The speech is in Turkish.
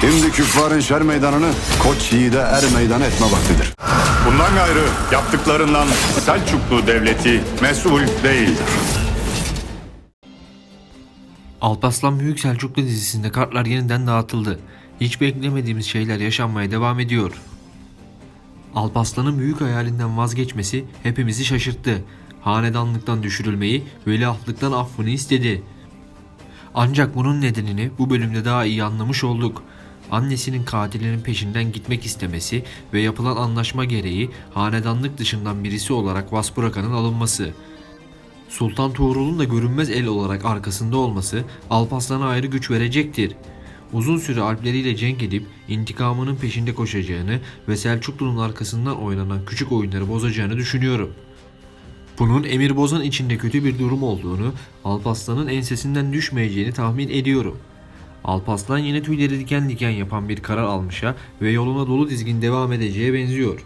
Şimdi küffarın şer meydanını koç yiğide er meydan etme vaktidir. Bundan gayrı yaptıklarından Selçuklu devleti mesul değildir. Alparslan Büyük Selçuklu dizisinde kartlar yeniden dağıtıldı. Hiç beklemediğimiz şeyler yaşanmaya devam ediyor. Alparslan'ın büyük hayalinden vazgeçmesi hepimizi şaşırttı. Hanedanlıktan düşürülmeyi, veliahtlıktan affını istedi. Ancak bunun nedenini bu bölümde daha iyi anlamış olduk. Annesinin katilinin peşinden gitmek istemesi ve yapılan anlaşma gereği hanedanlık dışından birisi olarak Vaspurakan'ın alınması. Sultan Tuğrul'un da görünmez el olarak arkasında olması Alparslan'a ayrı güç verecektir. Uzun süre Alpleriyle cenk edip intikamının peşinde koşacağını ve Selçuklu'nun arkasından oynanan küçük oyunları bozacağını düşünüyorum. Bunun Emir Bozan içinde kötü bir durum olduğunu, Alparslan'ın ensesinden düşmeyeceğini tahmin ediyorum. Alparslan yine tüyleri diken diken yapan bir karar almışa ve yoluna dolu dizgin devam edeceğe benziyor.